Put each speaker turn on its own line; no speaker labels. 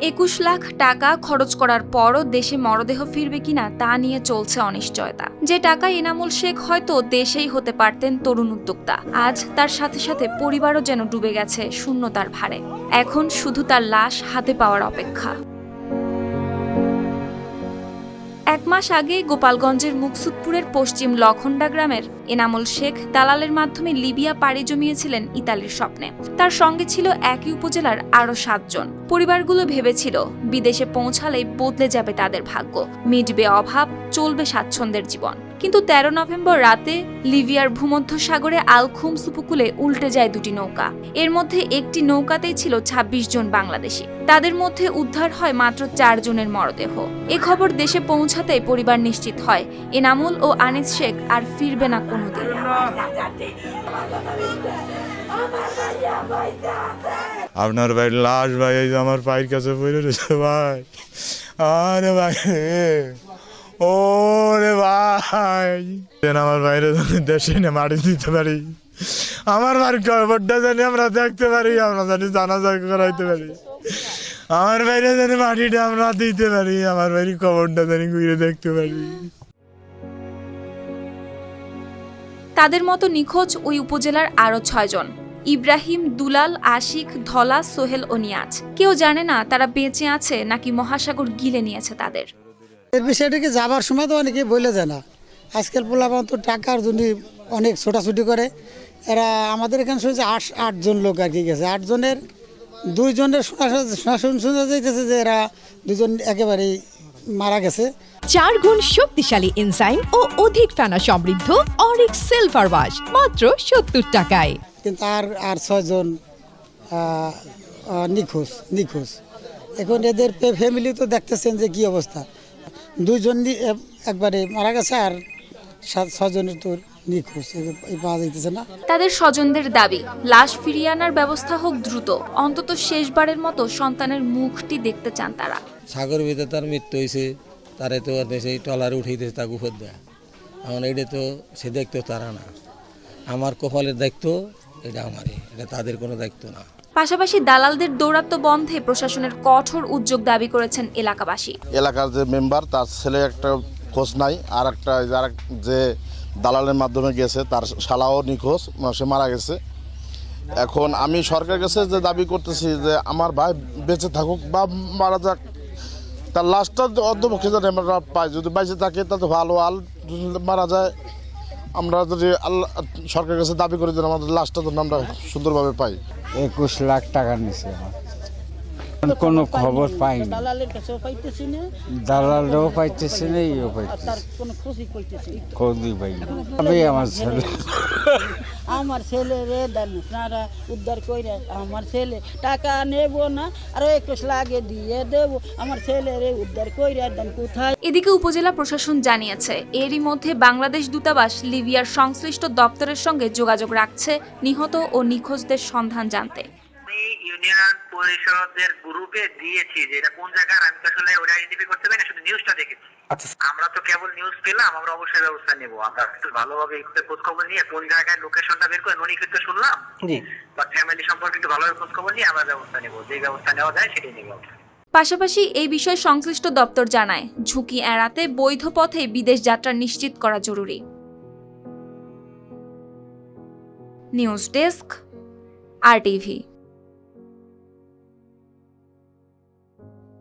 একুশ লাখ টাকা খরচ করার পরও দেশে মরদেহ ফিরবে কিনা তা নিয়ে চলছে অনিশ্চয়তা। যে টাকা এনামুল শেখ হয়তো দেশেই হতে পারতেন তরুণ উদ্যোক্তা, আজ তার সাথে সাথে পরিবারও যেন ডুবে গেছে শূন্যতার ভারে। এখন শুধু তার লাশ হাতে পাওয়ার অপেক্ষা। এক মাস আগে গোপালগঞ্জের মুকসুদপুরের পশ্চিম লখন্ডা গ্রামের এনামুল শেখ দালালের মাধ্যমে লিবিয়া পাড়ি জমিয়েছিলেন ইতালির স্বপ্নে। তার সঙ্গে ছিল একই উপজেলার আরও সাতজন। পরিবারগুলো ভেবেছিল, বিদেশে পৌঁছালেই বদলে যাবে তাদের ভাগ্য। মিটবে অভাব, চলবে স্বাচ্ছন্দ্যের জীবন। কিন্তু তেরো নভেম্বর রাতে লিবিয়ার ভূমধ্য ভূমধ্যসাগরে আলখুমস উপকূলে উল্টে যায় দুটি নৌকা। এর মধ্যে একটি নৌকাতেই ছিল ২৬ জন বাংলাদেশি। তাদের মধ্যে উদ্ধার হয় মাত্র চারজনের মরদেহ। এ খবর দেশে পৌঁছাতেই পরিবার নিশ্চিত হয়, এনামুল ও আনিস শেখ আর ফিরবে না
আপনার ভাই, লাশ ভাই, এই আমার পায়ের কাছে পড়ে রয়েছে ভাই। আরে ভাই ও রে ভাই আমার বাইরে দেশে না মাটি দিতে পারি। আমার বাড়ির খবরটা জানি আমরা দেখতে পারি, আমরা জানি জানাজা করাইতে পারি। আমার বাইরে জানি মাটিটা আমরা দিতে পারি, আমার বাড়ির খবরটা জানি ঘুরে দেখতে পারি।
তাদের মতো নিখোঁজ ওই উপজেলার আরও ছয়জন। ইব্রাহিম, দুলাল, আশিক, ধলা, সোহেল ও নিয়াজ। কেউ জানে না তারা বেঁচে আছে নাকি মহাসাগর গিলে নিয়েছে তাদের।
এর বিষয়টাকে যাবার সময় তো অনেকে বলে যায় না। আজকাল পোলাপান তো টাকার জন্য অনেক ছোটাছুটি করে। এরা আমাদের এখানে শুনেছে আট, আটজন লোক আর কি গেছে। আটজনের দুইজনের শোনা শোনা শোনা শোনা যাইতেছে যে এরা দুজন একেবারেই মারা গেছে।
চার গুণ শক্তিশালী এনজাইম ও অধিক ফেনা সমৃদ্ধ অরিক সিলভার ওয়াশ মাত্র সত্তর টাকায়।
কিন্তু আর আর ছয়জন নিখোঁজ নিখোঁজ। এখন এদের ফ্যামিলি তো দেখতেছেন যে কি অবস্থা। দুইজন একবারে মারা গেছে আর সাত ছজনের তো নিখোঁজ পাওয়া যাইতেছে না।
তাদের স্বজনদের দাবি লাশ ফিরিয়ে আনার ব্যবস্থা হোক দ্রুত অন্তত শেষবারের মতো সন্তানের মুখটি দেখতে চান তারা।
সাগর ভিতরে তার মৃত্যু হয়েছে তারে তো আর সেই টলারে উঠাইতেছে তা গুফর দেয়া। এখন এইটা তো সে দেখতো তারা না। আমার কপালের দায়িত্ব এটা আমারই এটা তাদের কোনো দায়িত্ব না।
পাশাপাশি দালালদের দৌরাত্ম্য বন্ধে প্রশাসনের কঠোর উদ্যোগ দাবি করেছেন এলাকাবাসী।
এলাকার যে মেম্বার তার ছেলে একটা খোঁজ নাই আর একটা যারা যে দালালের মাধ্যমে গেছে, তার শালাও নিখোঁজ, সে মারা গেছে। এখন আমি সরকারের কাছে যে দাবি করতেছি যে আমার ভাই বেঁচে থাকুক বা মারা যাক, তার লাশটা অর্ধপক্ষে জানি আমরা পাই। যদি বেঁচে থাকে তাতে ভালো। আল মারা যায়, আমরা যদি আল্লাহ, সরকারের কাছে দাবি করি যেন আমাদের লাশটা যেন আমরা সুন্দরভাবে পাই।
একুশ লাখ টাকা নিছে আমার। কোনো খবর পাইনি।
দালালের কাছেও পাইতেছি না।
দালালও পাইতেছে না ইও পাইতেছে।
তার কোনো খুশি পাইতেছি
খোঁজই পাইনি। আমি আমার ছেলে।
আমার ছেলে রে আপনারা উদ্ধার কইরা আমার ছেলে টাকা নেব না আর একুশ লাগে দিয়ে দেব। আমার ছেলে রে উদ্ধার কইরা দেন কোথায়?
এদিকে উপজেলা প্রশাসন জানিয়েছে এরই মধ্যে বাংলাদেশ দূতাবাস লিবিয়ার সংশ্লিষ্ট দপ্তরের সঙ্গে যোগাযোগ রাখছে নিহত ও নিখোঁজদের সন্ধান জানতে।
ইউনিয়ন পরিষদের গ্রুপে দিয়েছি যে এটা কোন জায়গার আমি তো আসলে ওটা আইডেন্টিফাই করতে পারি না শুধু নিউজটা দেখেছি। আমরা তো কেবল নিউজ পেলাম আমরা অবশ্যই ব্যবস্থা নেব। আমরা একটু ভালোভাবে একটু খোঁজ খবর নিয়ে কোন জায়গায় লোকেশনটা বের করে ননিকে তো শুনলাম। বা ফ্যামিলি সম্পর্কে একটু ভালোভাবে খোঁজ খবর নিয়ে আমরা ব্যবস্থা নেব। যে ব্যবস্থা নেওয়া যায় সেটাই নেব
পাশাপাশি এই বিষয়ে সংশ্লিষ্ট দপ্তর জানায় ঝুঁকি এড়াতে বৈধ পথে বিদেশ যাত্রা নিশ্চিত করা জরুরি। News desk R TV. thank you